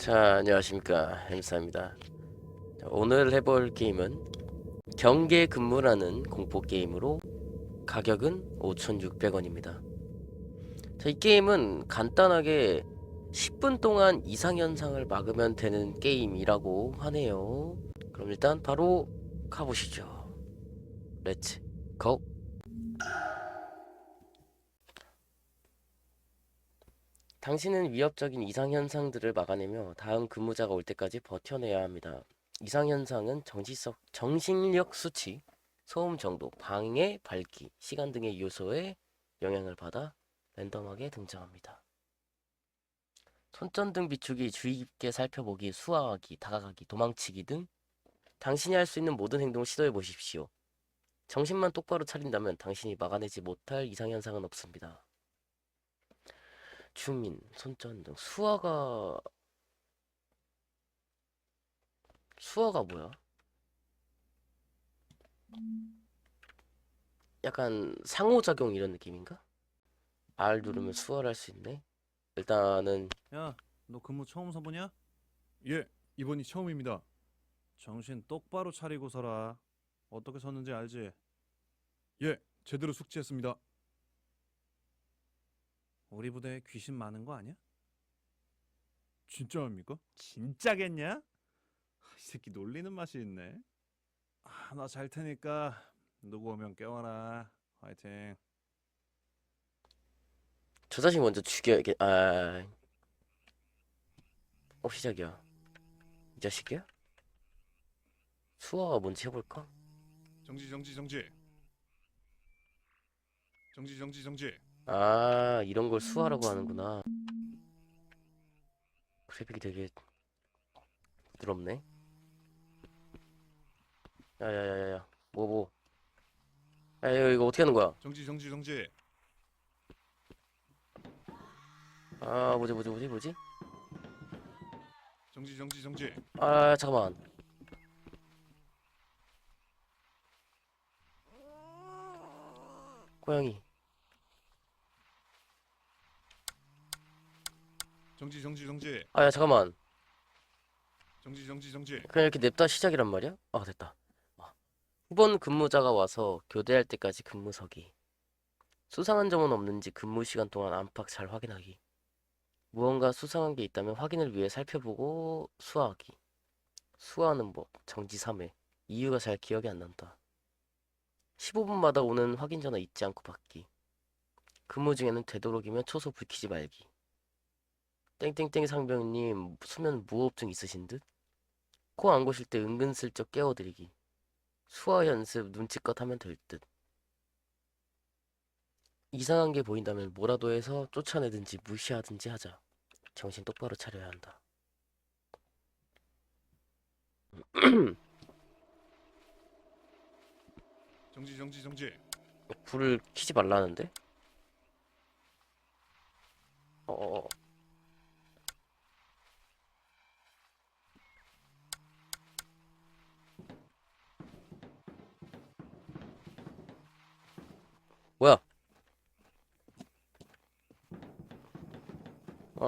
자, 안녕하십니까. 햄스입니다. 오늘 해볼 게임은 경계 근무라는 공포 게임으로 가격은 5,600원입니다. 자, 이 게임은 간단하게 10분 동안 이상현상을 막으면 되는 게임이라고 하네요. 그럼 일단 바로 가보시죠. 렛츠 고! 당신은 위협적인 이상현상들을 막아내며 다음 근무자가 올 때까지 버텨내야 합니다. 이상현상은 정지석, 정신력 수치, 소음 정도, 방해, 밝기, 시간 등의 요소에 영향을 받아 랜덤하게 등장합니다. 손전등 비추기, 주의 깊게 살펴보기, 수화하기, 다가가기, 도망치기 등 당신이 할 수 있는 모든 행동을 시도해 보십시오. 정신만 똑바로 차린다면 당신이 막아내지 못할 이상현상은 없습니다. 주민, 손전 등, 수화가 수화가 뭐야? 약간 상호작용 이런 느낌인가? R 누르면 수화를 할 수 있네. 일단은 야, 너 근무 처음 서보냐? 예, 이번이 처음입니다. 정신 똑바로 차리고 서라. 어떻게 섰는지 알지? 예, 제대로 숙지했습니다. 우리 부대에 귀신 많은 거 아니야? 진짜입니까? 진짜겠냐? 아, 이 새끼 놀리는 맛이 있네. 아, 나 잘 테니까 누구 오면 깨워라. 화이팅. 저 자식 먼저 죽여야겠. 아, 어 시작이야. 이 자식이야? 수화가 뭔지 해볼까? 정지, 정지, 정지. 정지, 정지, 정지. 아, 이런 걸 수화라고 하는구나. 그래픽이 되게 부드럽네. 야야야야야, 뭐 뭐? 야 이거, 이거 어떻게 하는 거야? 정지, 정지, 정지. 아, 뭐지 뭐지 뭐지 뭐지? 정지, 정지, 정지. 아, 잠깐만. 고양이. 정지, 정지, 정지. 아, 야 잠깐만. 정지, 정지, 정지. 그냥 이렇게 냅다 시작이란 말이야? 아, 됐다. 아. 후본 근무자가 와서 교대할 때까지 근무 서기. 수상한 점은 없는지 근무 시간 동안 안팎 잘 확인하기. 무언가 수상한 게 있다면 확인을 위해 살펴보고 수화하기. 수화하는 법, 정지 3회. 이유가 잘 기억이 안 난다. 15분마다 오는 확인 전화 잊지 않고 받기. 근무 중에는 되도록이면 초소 불 켜지 말기. 땡땡땡 상병님 수면 무호흡증 있으신 듯? 코 안 고실 때 은근슬쩍 깨워드리기. 수화 연습 눈치껏 하면 될 듯. 이상한 게 보인다면 뭐라도 해서 쫓아내든지 무시하든지 하자. 정신 똑바로 차려야 한다. 정지, 정지, 정지. 불을 켜지 말라는데? 어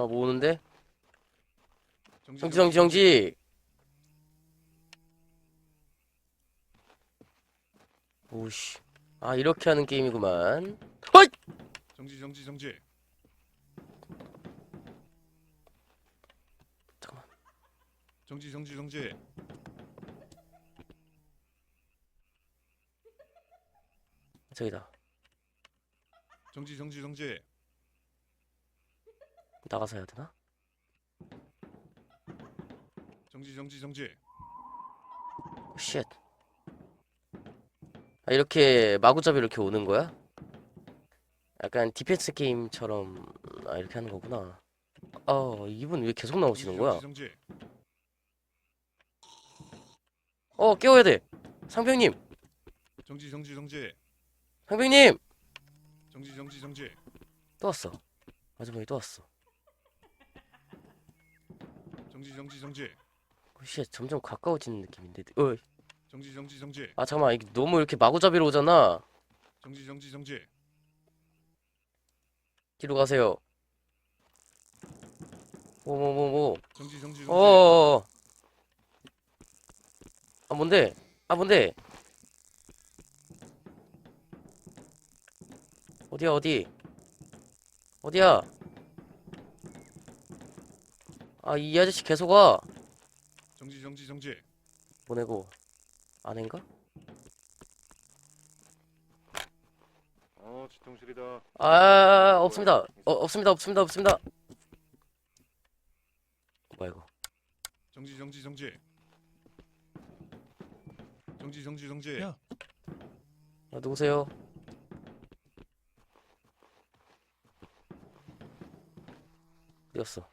아, 뭐 오는데? 정지, 정지, 정지! 오씨. 아, 이렇게 하는 게임이구만. 어이! 정지, 정지, 정지. 잠깐만. 정지, 정지, 정지. 저기다. 정지, 정지, 정지. 나가서 해야 되나? 정지, 정지, 정지. 쉣. 아, 이렇게 마구잡이 이렇게 오는 거야? 약간 디펜스 게임처럼 아, 이렇게 하는 거구나. 아, 이분 왜 계속 나오시는 거야? 정지, 정지. 어, 깨워야 돼. 상병님, 정지, 정지, 정지. 상병님 정지, 정지, 정지. 또 왔어. 마지막에 또 왔어. 정지, 정지, 정지. 어, 쉣, 점점 가까워지는 느낌인데. 어, 정지, 정지, 정지. 아 잠깐만, 이게 너무 이렇게 마구잡이로 오잖아. 정지, 정지, 정지. 뒤로 가세요. 뭐뭐뭐 뭐. 정지 정지 정지. 어. 아 뭔데? 아 뭔데? 어디야 어디? 어디야? 아 이 아저씨 계속 와. 정지 정지 정지. 보내고 아닌가? 어, 지통실이다. 아 없습니다. 어 없습니다 없습니다 없습니다. 뭐야 이거? 정지 정지 정지. 정지 정지 정지. 야. 아, 누구세요? 어디였어?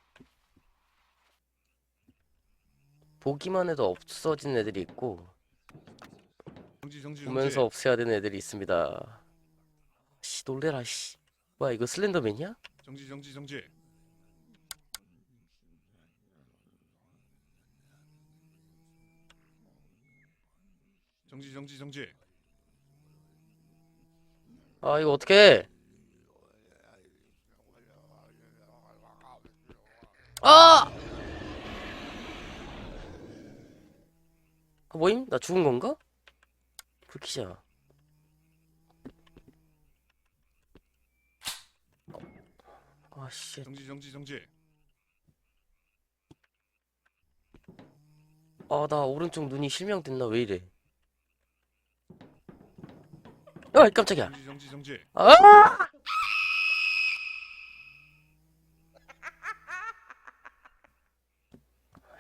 보기만 해도 없어진 애들이 있고 정지 정지. 보면서 없애야 되는 애들이 있습니다. 씨 놀래라 씨. 뭐야 이거 슬렌더맨이야? 정지 정지 정지. 정지 정지 정지. 아 이거 어떡해? 아! 아 뭐임? 나 죽은 건가? 불키자. 아 씨. 정지 정지 정지. 아 나 오른쪽 눈이 실명됐나 왜 이래? 아 깜짝이야. 정지 정지 정지. 아!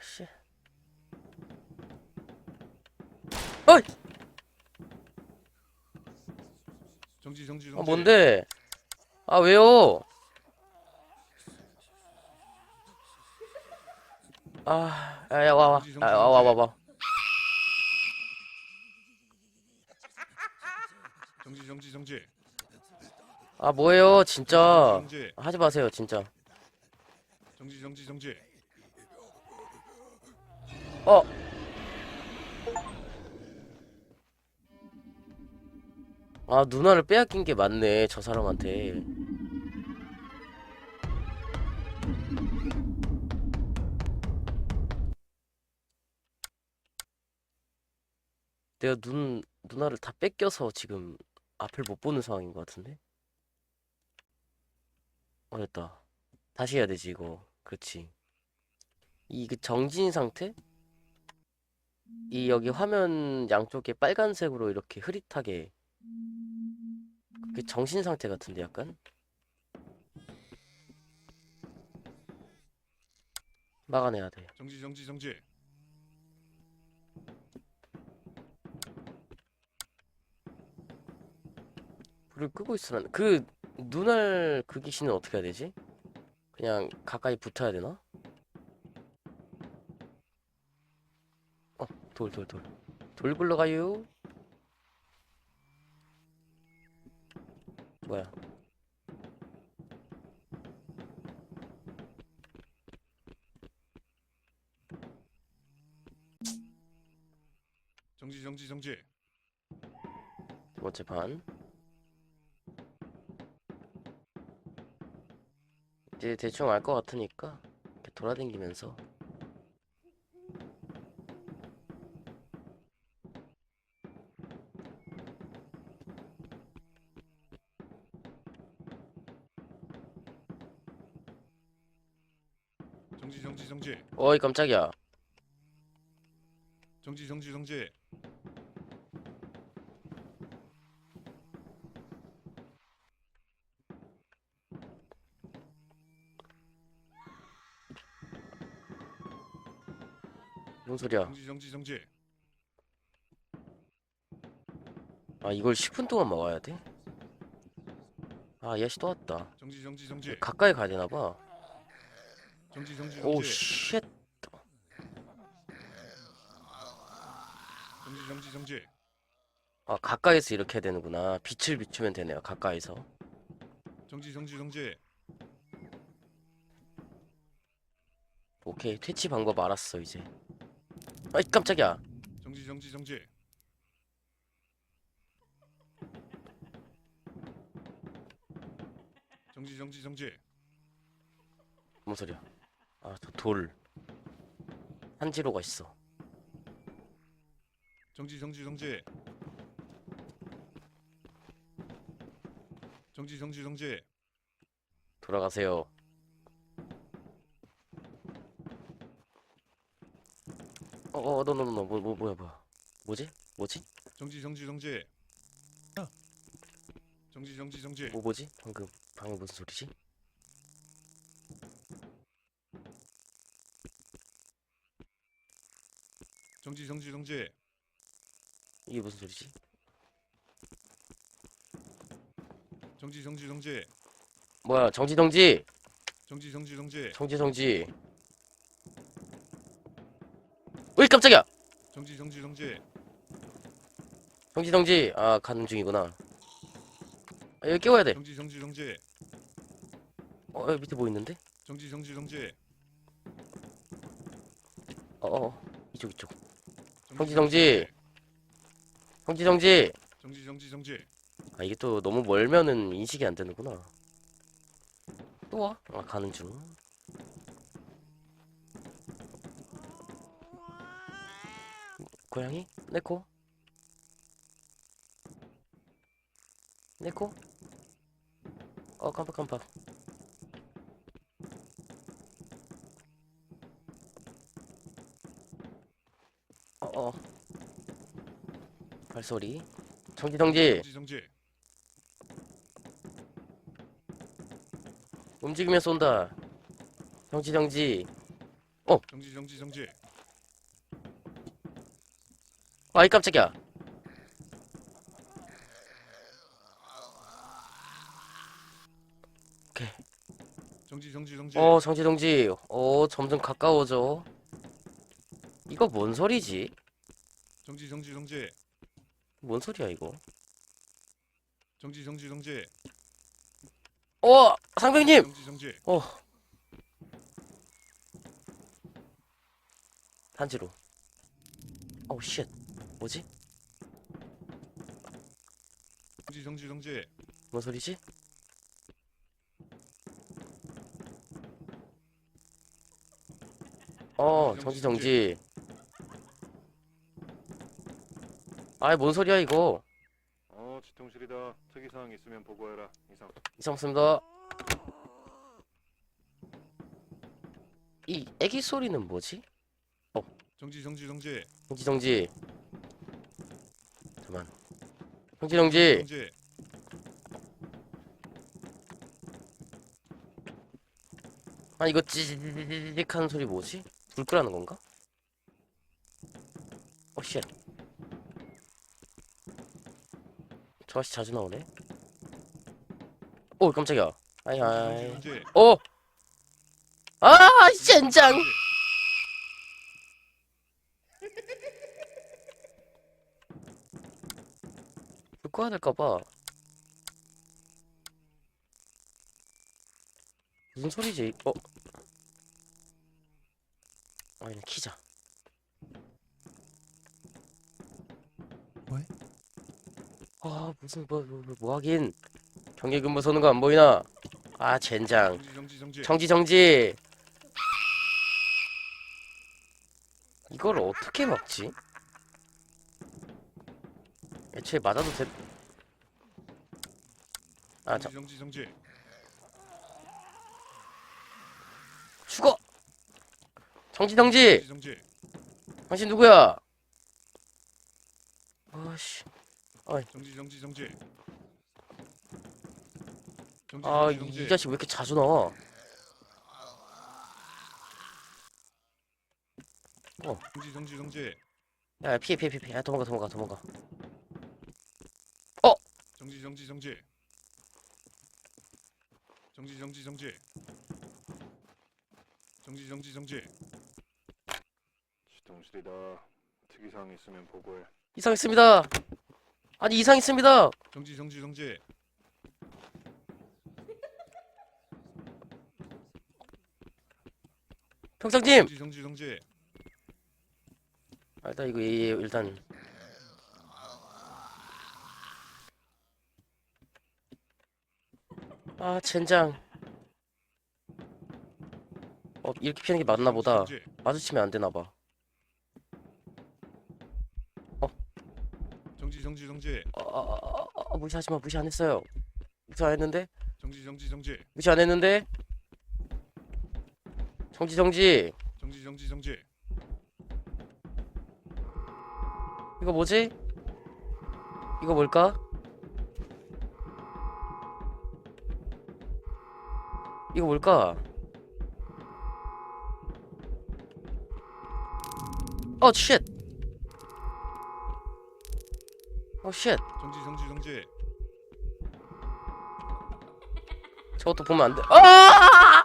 씨. 어이! 정지 정지 정지. 아 뭔데? 아 왜요? 아, 야, 와, 와, 아, 와, 와, 와, 와. 정지 정지 정지. 아, 뭐예요, 진짜. 정지 하지 마세요, 진짜. 정지 정지 정지. 어. 아, 누나를 빼앗긴 게 맞네, 저 사람한테. 내가 눈, 누나를 다 뺏겨서 지금 앞을 못 보는 상황인 것 같은데? 어, 됐다. 다시 해야 되지, 이거. 그렇지. 이 그 정진 상태? 이 여기 화면 양쪽에 빨간색으로 이렇게 흐릿하게 그 정신 상태 같은데 약간 막아내야 돼. 정지 정지 정지. 불을 끄고 있으란 그 눈알 그 귀신은 어떻게 해야 되지? 그냥 가까이 붙어야 되나? 어, 돌, 돌, 돌. 돌 굴러가요. 뭐야? 정지 정지 정지. 두 번째 판. 이제 대충 알 것 같으니까 이렇게 돌아다니면서 정지 정지. 어이 깜짝이야. 정지 정지 정지. 뭔 소리야? 정지 정지 정지. 아 이걸 10분 동안 막아야 돼? 아 야씨 또 왔다. 정지 정지 정지. 가까이 가야 되나 봐. 정지 정지 오 정지. 쉣. 정지 정지 정지. 아 가까이서 이렇게 해야 되는구나. 빛을 비추면 되네요. 가까이서. 정지 정지 정지. 오케이 퇴치 방법 알았어 이제. 아이 깜짝이야. 정지 정지 정지. 정지 정지 정지. 뭔 소리야? 아, 저 돌. 한지로가 있어. 정지 정지 정지. 정지 정지 정지. 돌아가세요. 어, 어, 너, 너, 너, 뭐, 뭐, 뭐야, 뭐야. 뭐지? 뭐지? 정지 정지 정지. 정지 정지 정지. 뭐, 뭐지? 방금, 방금 무슨 소리지? 정지 정지 정지. 이게 무슨 소리지? 정지 정지 정지. 뭐야, 정지, 정지! 정지 정지 정지. 정지, 정지. 으이, 깜짝이야! 정지 정지 정지. 정지, 정지! 아, 가는 중이구나. 아, 여기 깨워야 돼. 정지 정지 정지. 어, 여기 밑에 뭐 있는데? 정지 정지 정지. 어, 어, 어. 이쪽, 이쪽. 정지, 정지. 정지, 정지! 정지 정지 정지. 아, 이게 또 너무 멀면은 인식이 안 되는구나. 또 와? 아, 가는 중. 고양이? 네코? 네코? 어, 깜빡, 깜빡. 발소리. 정지, 정지! 정지 정지. 움직이면 쏜다. 정지, 정지. 정지 정지 정지. 아이 깜짝이야. 정지 정지 정지. 어, 정지, 정지. 어, 점점 가까워져. 이거 뭔 소리지? 정지 정지 정지. 뭔 소리야, 이거? 정지 정지 정지. 어, 상병님! 정지 정지. 어. 한지로. 어우, 쉣. 뭐지? 정지 정지 정지. 뭔 소리지? 어, 정지, 정지. 아이, 뭔 소리야, 이거? 어, 지통실이다. 특이사항 있으면 보고해라. 이상. 이상 없습니다. 이 애기 소리는 뭐지? 정지 정지 정지. 정지 정지. 잠만. 정지 정지. 정지. 아 이거 찌직하는 소리 뭐지? 불 끄라는 건가? 어 쉣. 저 아저씨 자주 나오네. 오 깜짝이야. 아이 아이. 정지. 어. 아 젠장. 불 꺼야 될까봐. 무슨 소리지? 어? 아, 그냥 키자. 아, 무슨 뭐, 뭐, 뭐, 뭐 하긴. 경계 근무 서는 거 안 보이나? 아, 젠장. 정지 정지 정지. 정지. 이걸 어떻게 막지? 애초에 맞아도 돼. 아, 자, 정지 정지 정지. 죽어! 정지, 정지! 정지 정지. 당신 누구야? 아씨. 정지 정지 정지. 정지 아, 정지 이, 정지. 이 자식 왜 이렇게 자주 나와? 정지 정지 정지. 야, 피해, 피해, 피해, 피해. 야, 도망가, 도망가, 도망가. 정지 정지 정지. 정지 정지 정지. 정지 정지 정지. 지통실이다. 특이사항 있으면 보고해. 이상 있습니다. 아니, 이상 있습니다. 정지 정지 정지. 평상님! 정지 정지 정지. 아, 일단 이거, 이- 일단. 아, 젠장. 어, 어 이렇게 피하는 게 맞나 보다 정지, 마주치면 안 되나 봐 정지 정지 아, 아, 아, 아, 무시하지 마 무시 안 했어요 무시 안 했는데 정지 정지 정지 무시 안 했는데 정지 정지 정지 정지 정지 이거 뭐지? 이거 뭘까? 이거 뭘까? 어, 쉣! 어, 쉣! 정지 정지 정지 저것도 보면 안 돼. 아!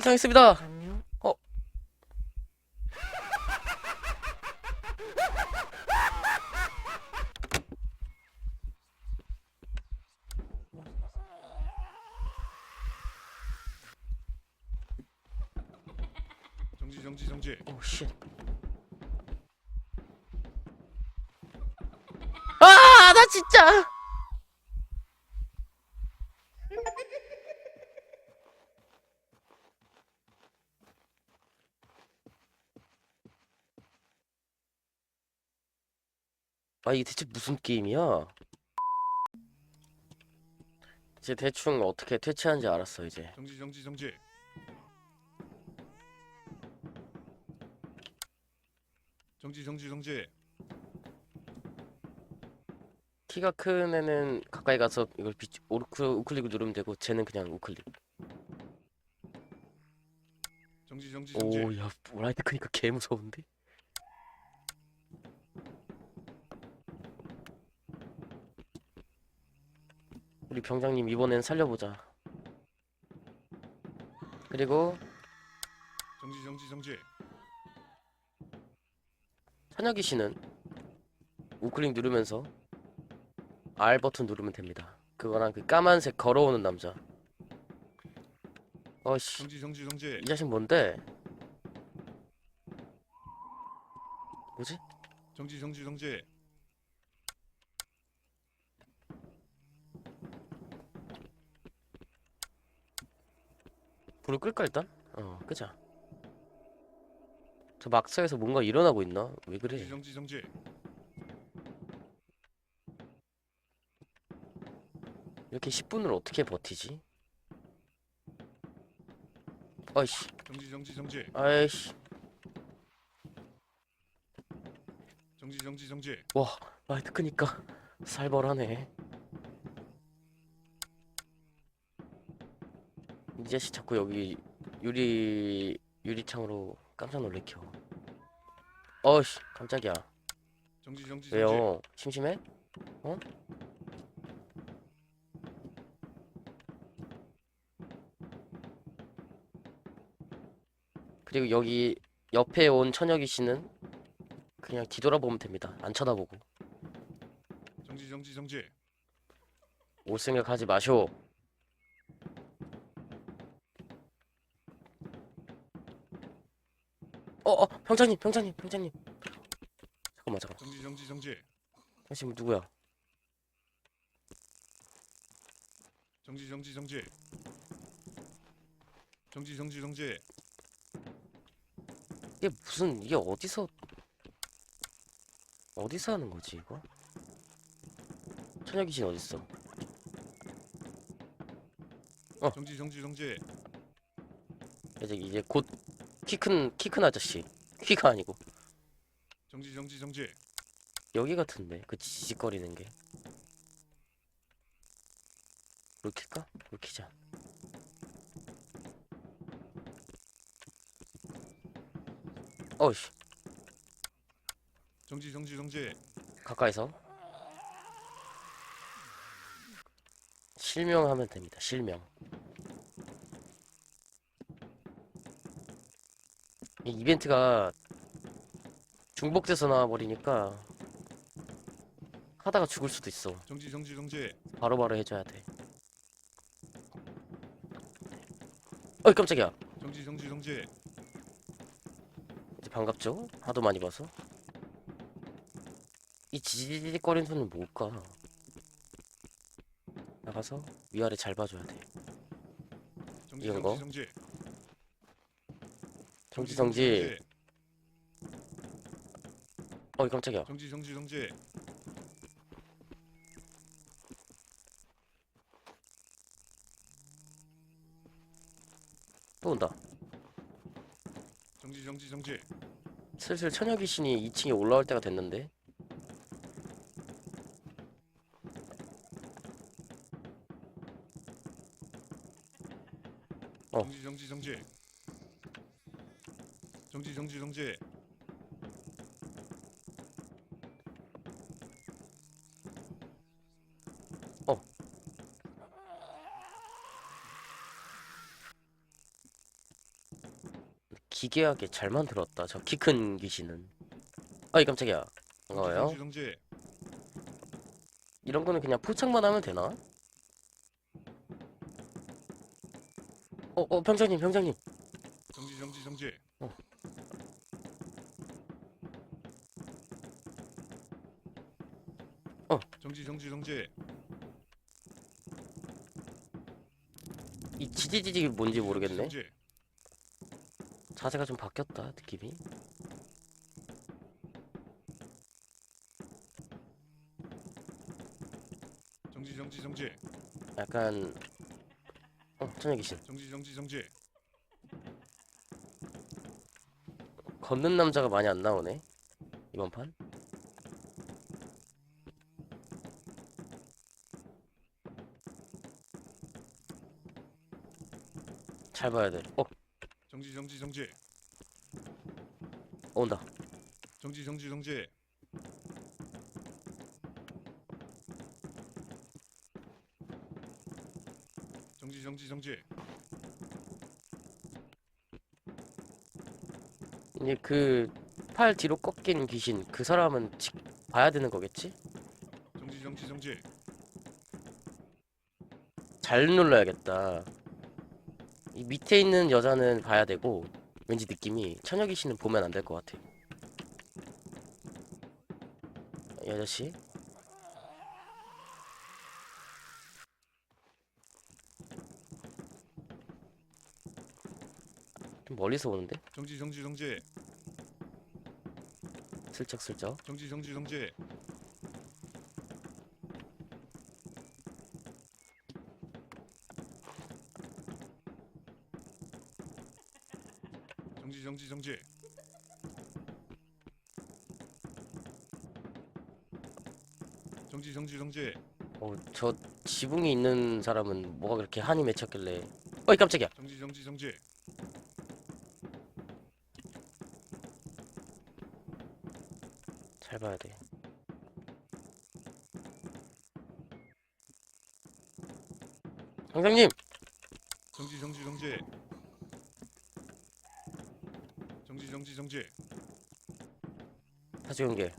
이상했습니다. 어. 정지 정지 정지 오, 쉣. 아, 나 진짜. 아, 이게 대체 무슨 게임이야? 이제 대충 어떻게 퇴치하는지 알았어, 이제. 정지 정지 정지 정지 정지 정지 키가 큰 애는 가까이 가서 이걸 비, 오르크, 우클릭을 누르면 되고 쟤는 그냥 우클릭. 정지 정지 정지 오, 야, 라이트 크니까 개 무서운데? 우리 병장님 이번엔 살려보자. 그리고 정지 정지 정지 찬혁이 씨는 우클릭 누르면서 R 버튼 누르면 됩니다. 그거랑 그 까만색 걸어오는 남자. 어씨, 정지 정지 정지 이 자식 뭔데? 뭐지? 정지 정지 정지 불을 끌까 일단? 어 끄자 저 막사에서 뭔가 일어나고 있나? 왜 그래? 정지 정지 정지 이렇게 10분을 어떻게 버티지? 아이씨 정지 정지 정지 아이씨 정지 정지 정지 와 라이트 끄니까 살벌하네 이 자식 자꾸 여기 유리 유리창으로 깜짝 놀래켜 어이씨 깜짝이야 정지 정지 정지 왜요? 심심해? 어? 그리고 여기 옆에 온 천혁이 씨는 그냥 뒤돌아보면 됩니다. 안 쳐다보고 정지 정지 정지 올 생각 하지 마쇼. 어, 어, 병장님, 병장님, 병장님. 잠깐만, 잠깐만. 정지 정지 정지 당신 누구야? 정지 정지 정지 정지 정지 정지 이게 무슨 이게 어디서 어디서 하는 거지 이거? 씨 어딨어? 정지 정지 정지 이제 이제 곧 키큰키 큰 아저씨. 키가 아니고. 정지 정지 정지. 여기 같은데 그 지직거리는 게? 불 켜자 어이씨. 정지 정지 정지. 가까이서. 실명하면 됩니다. 실명. 이 이벤트가 중복돼서 나와버리니까 하다가 죽을 수도 있어. 정지 정지 정지 바로바로 해줘야 돼. 어이 깜짝이야. 정지 정지 정지 이제 반갑죠? 하도 많이 봐서. 이 지지직거리는 소리는 뭘까? 나가서 위아래 잘 봐줘야 돼. 정지 이런 정지 거? 정지 정지 정지. 어이 깜짝이야. 정지 정지 정지 또 온다. 정지 정지 정지 슬슬 처녀 귀신이 2층에 올라올 때가 됐는데. 어. 정지 정지 정지 정지 정지 정지 기괴하게 잘 만들었다. 저 키 큰 귀신은. 아이 깜짝이야. 반가워요. 정지 정지 이런 거는 그냥 포착만 하면 되나? 어, 어, 병장님, 병장님. 정지 정지 정지 이 지지지직이 뭔지 모르겠네. 정지 자세가 좀 바뀌었다, 느낌이. 정지 정지 정지 약간, 어, 처녀 귀신. 정지 정지 정지 걷는 남자가 많이 안 나오네. 이번 판. 잘 봐야 돼. 어, 정지 정지 정지 온다. 정지 정지 정지 정지 정지 정지 이제 그 팔 뒤로 꺾인 귀신 그 사람은 지, 봐야 되는 거겠지? 정지 정지 정지 잘 눌러야겠다. 이 밑에 있는 여자는 봐야 되고 왠지 느낌이 처녀 귀신은 보면 안 될 것 같아. 이 아저씨? 좀 멀리서 오는데? 정지 정지 정지. 슬쩍슬쩍. 정지 정지 정지 정지 정지 정지. 정지 정지 정지. 어 저 지붕이 있는 사람은 뭐가 그렇게 한이 맺혔길래. 어이 깜짝이야. 정지 정지 정지. 잘 봐야 돼. 상장님 정지 정지 정지 정지 다시 연계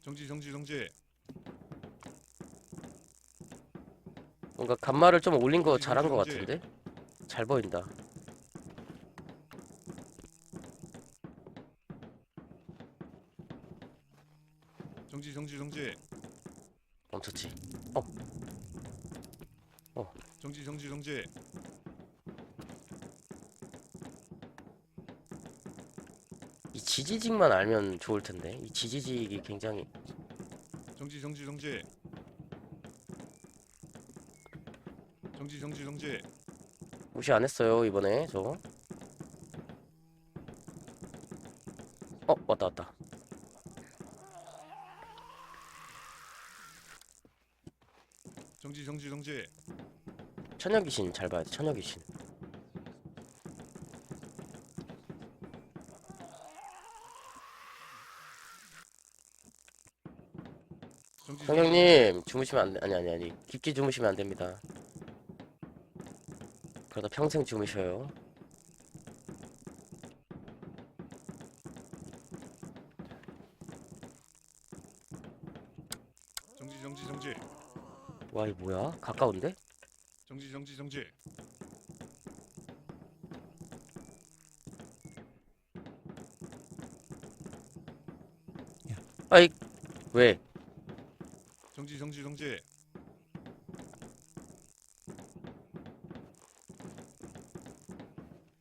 정지 정지 정지. 뭔가 간말을 좀 올린 거 정지, 잘한 거 정지. 같은데? 잘 보인다. 정지 정지 정지. 멈췄지. 정지 정지 정지 지지직만 알면 좋을 텐데. 이 지지직이 굉장히 정지 정지 정지. 정지 정지 정지. 무시 안 했어요 이번에 저. 어, 왔다 왔다. 정지 정지 정지. 처녀 귀신 잘 봐야 돼 처녀 귀신 님 주무시면 안 돼. 아니 아니 아니. 깊게 주무시면 안 됩니다. 그러다 평생 주무셔요. 정지 정지 정지. 와이 뭐야? 가까운데? 정지 정지 정지. 아이 왜? 정지 정지 정지.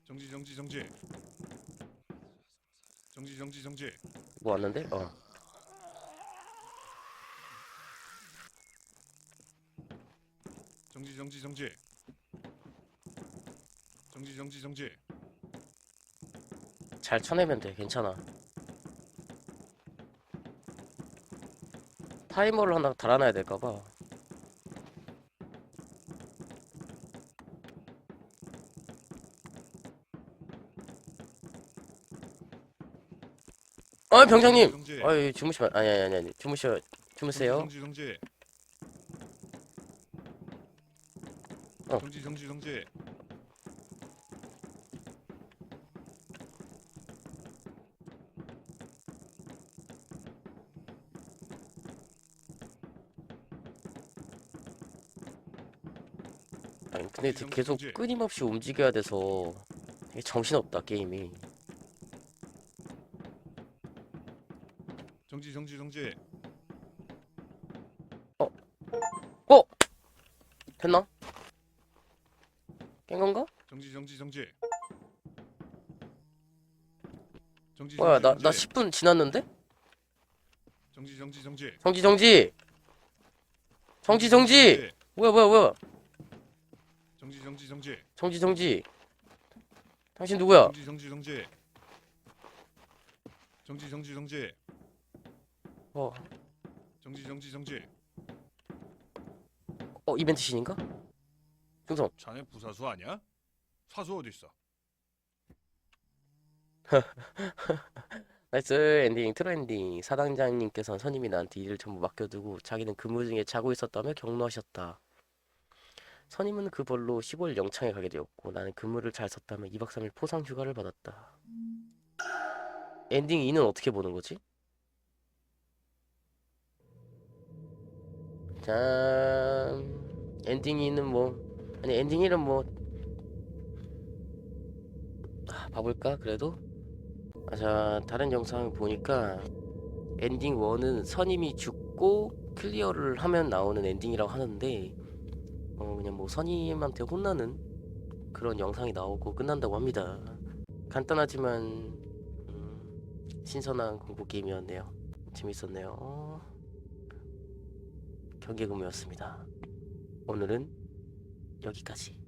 정지 정지 정지. 정지 정지 정지. 뭐 왔는데? 어. 정지 정지 정지. 정지 정지 정지. 잘 쳐내면 돼. 괜찮아. 타이머를 하나 달아놔야 될까 봐. 아 병장님. 아유 주무시면 아니 아니 아니 아니 주무셔 주무세요. 정지 정지 어. 정지. 정지 정지 근데 정지, 계속. 끊임없이 움직여야 돼서 정신없다 게임이. 정지 정지 정지. 됐나? 깬 건가? 정지 정지 정지. 정지 뭐야 나 나 정지. 10분 지났는데? 정지 정지 정지. 정지 정지 정지 정지 뭐야 뭐야 뭐야 정지 정지 정지. 정지 정지 당신 누구야? 정지 정지 정지. 정지 정지 정지. 어, 정지 정지 정지. 어 이벤트 신인가? 중성 자네 부사수 아니야? 사수 어디 있어? 나이스 엔딩 트로 엔딩 사당장님께서 선임이 나한테 일을 전부 맡겨두고 자기는 근무 중에 자고 있었다며 격노하셨다 선임은 그 벌로 15일 영창에 가게 되었고 나는 근무를 잘 썼다며 2박 3일 포상 휴가를 받았다. 엔딩 2는 어떻게 보는 거지? 자 엔딩 2는 뭐 아니 엔딩 1은 뭐 아, 봐볼까 그래도? 아, 자 다른 영상 보니까 엔딩 1은 선임이 죽고 클리어를 하면 나오는 엔딩이라고 하는데 어 그냥 뭐 선임한테 혼나는 그런 영상이 나오고 끝난다고 합니다. 간단하지만 음, 신선한 공포 게임이었네요. 재밌었네요. 어, 경계근무였습니다. 오늘은 여기까지